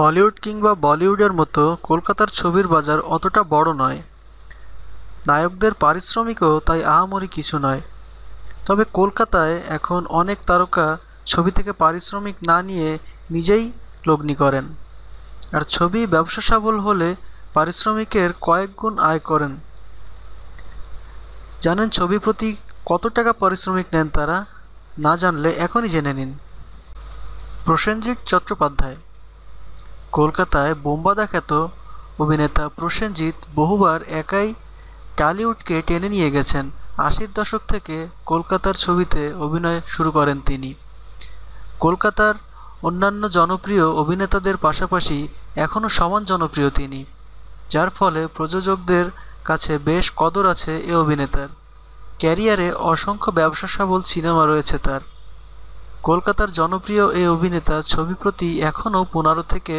Hollywood কিংবা বলিউডের মতো কলকাতার ছবির বাজার অতটা বড় নয়। নায়কদের পারিশ্রমিকও তাই আহামরি কিছু নয়। তবে কলকাতায় এখন অনেক তারকা ছবি থেকে পারিশ্রমিক না নিয়ে নিজেই লগ্নি করেন। আর ছবি ব্যবসা সফল হলে পারিশ্রমিকের কয়েক গুণ আয় করেন। জানেন ছবি প্রতি কত টাকা পারিশ্রমিক নেন তারা? না জানলে এখনই জেনে নিন। প্রসেনজিৎ চট্টোপাধ্যায় কলকাতায় বোম্বাদা খ্যাত অভিনেতা প্রসেনজিৎ বহুবার একাই টালিউডকে টেনে নিয়ে গেছেন। আশির দশক থেকে কলকাতার ছবিতে অভিনয় শুরু করেন তিনি। কলকাতার অন্যান্য জনপ্রিয় অভিনেতাদের পাশাপাশি এখনও সমান জনপ্রিয় তিনি, যার ফলে প্রযোজকদের কাছে বেশ কদর আছে এ অভিনেতার। ক্যারিয়ারে অসংখ্য ব্যবসা সবল সিনেমা রয়েছে তার। কলকাতার জনপ্রিয় এই অভিনেতা ছবি প্রতি এখনও পনেরো থেকে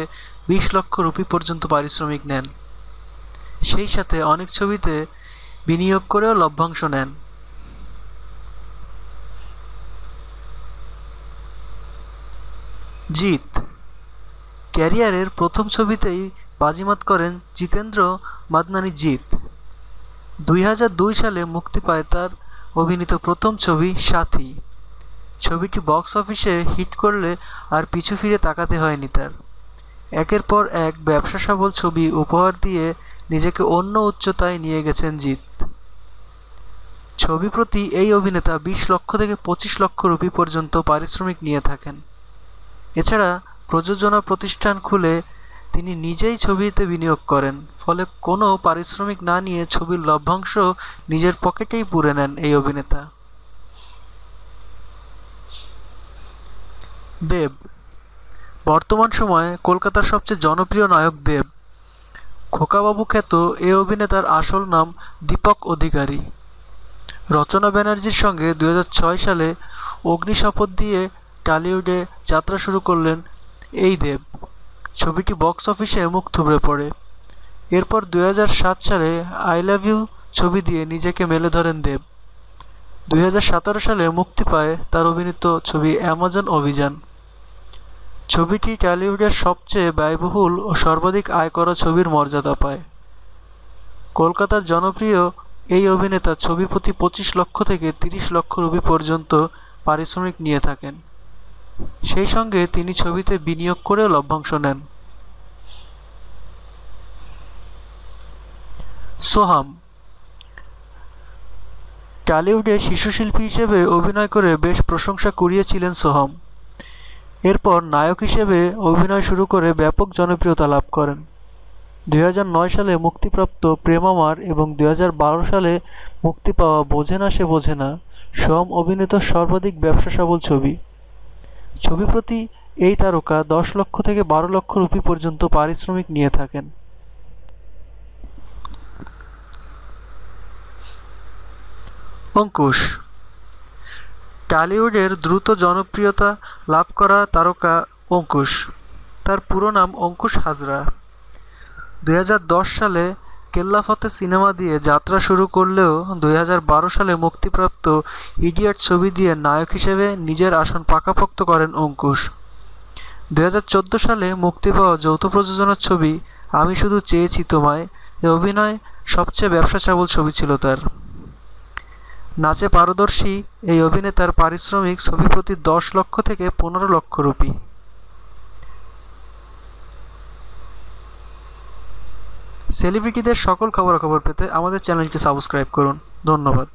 বিশ লক্ষ রুপি পর্যন্ত পারিশ্রমিক নেন। সেই সাথে অনেক ছবিতে বিনিয়োগ করেও লভ্যাংশ নেন। জিৎ, ক্যারিয়ারের প্রথম ছবিতেই বাজিমাত করেন জিতেন্দ্র মাদনানি জিৎ। দুই হাজার দুই সালে মুক্তি পায় তার অভিনীত প্রথম ছবি সাথী। ছবিটি বক্স অফিসে হিট করলে আর পিছু ফিরে তাকাতে হয়নি তার। একের পর এক ব্যবসা সফল ছবি উপহার দিয়ে নিজেকে অন্য উচ্চতায় নিয়ে গেছেন জিৎ। ছবি প্রতি এই অভিনেতা বিশ লক্ষ থেকে পঁচিশ লক্ষ রুপি পর্যন্ত পারিশ্রমিক নিয়ে থাকেন। এছাড়া প্রযোজনা প্রতিষ্ঠান খুলে তিনি নিজেই ছবিতে বিনিয়োগ করেন, ফলে কোনো পারিশ্রমিক না নিয়ে ছবির লভ্যাংশ নিজের পকেটেই পুরে নেন এই অভিনেতা। দেব। বর্তমান সময়ে কলকাতার সবচেয়ে জনপ্রিয় নায়ক দেব। খোকাবাবু খ্যাত এ অভিনেতার আসল নাম দীপক অধিকারী। রচনা ব্যানার্জির সঙ্গে দু হাজার ছয় সালে অগ্নিশপথ দিয়ে টলিউডে যাত্রা শুরু করলেন এই দেব। ছবিটি বক্স অফিসে মুখ থুবড়ে পড়ে। এরপর দু হাজার সাত সালে আই লাভ ইউ ছবি দিয়ে নিজেকে মেলে ধরেন দেব। দুই হাজার সতেরো সালে মুক্তি পায় তার অভিনীত ছবি অ্যামাজন অভিযান। ছবিটি টলিউডের সবচেয়ে ব্যয়বহুল ও সর্বাধিক আয় করা ছবির মর্যাদা পায়। কলকাতার জনপ্রিয় এই অভিনেতা ছবি প্রতি পঁচিশ লক্ষ থেকে তিরিশ লক্ষ রুপি পর্যন্ত পারিশ্রমিক নিয়ে থাকেন। সেই সঙ্গে তিনি ছবিতে বিনিয়োগ করেও লভ্যাংশ নেন। সোহাম। টলিউডে শিশুশিল্পী হিসেবে অভিনয় করে বেশ প্রশংসা কুড়িয়েছিলেন সোহাম। এরপর নায়ক হিসেবে অভিনয় শুরু করে ব্যাপক জনপ্রিয়তা লাভ করেন। দু হাজার নয় সালে মুক্তিপ্রাপ্ত প্রেমামার এবং দু হাজার বারো সালে মুক্তি পাওয়া বোঝে না সে বোঝে না সোম অভিনীত সর্বাধিক ব্যবসা সবল ছবি। ছবি প্রতি এই তারকা দশ লক্ষ থেকে বারো লক্ষ রুপি পর্যন্ত পারিশ্রমিক নিয়ে থাকেন। অঙ্কুশ। টলিউডের দ্রুত জনপ্রিয়তা লাভ করা তারকা অঙ্কুশ। তার পুরো নাম অঙ্কুশ হাজরা। দুই হাজার দশ সালে কেল্লাফতে সিনেমা দিয়ে যাত্রা শুরু করলেও দু হাজার বারো সালে মুক্তিপ্রাপ্ত ইডিয়ট ছবি দিয়ে নায়ক হিসেবে নিজের আসন পাকাপোক্ত করেন অঙ্কুশ। দু হাজার চোদ্দ সালে মুক্তি পাওয়া যৌথ প্রযোজনার ছবি, আমি শুধু চেয়েছি তোমায়, এ অভিনয় সবচেয়ে ব্যবসা সবল ছবি ছিল তার। নাচে পারদর্শী এই অভিনেতার পারিশ্রমিক ছবি প্রতি দশ লক্ষ থেকে পনেরো লক্ষ রুপি। সেলিব্রিটিদের সকল খবরাখবর পেতে আমাদের চ্যানেলটি সাবস্ক্রাইব করুন। ধন্যবাদ।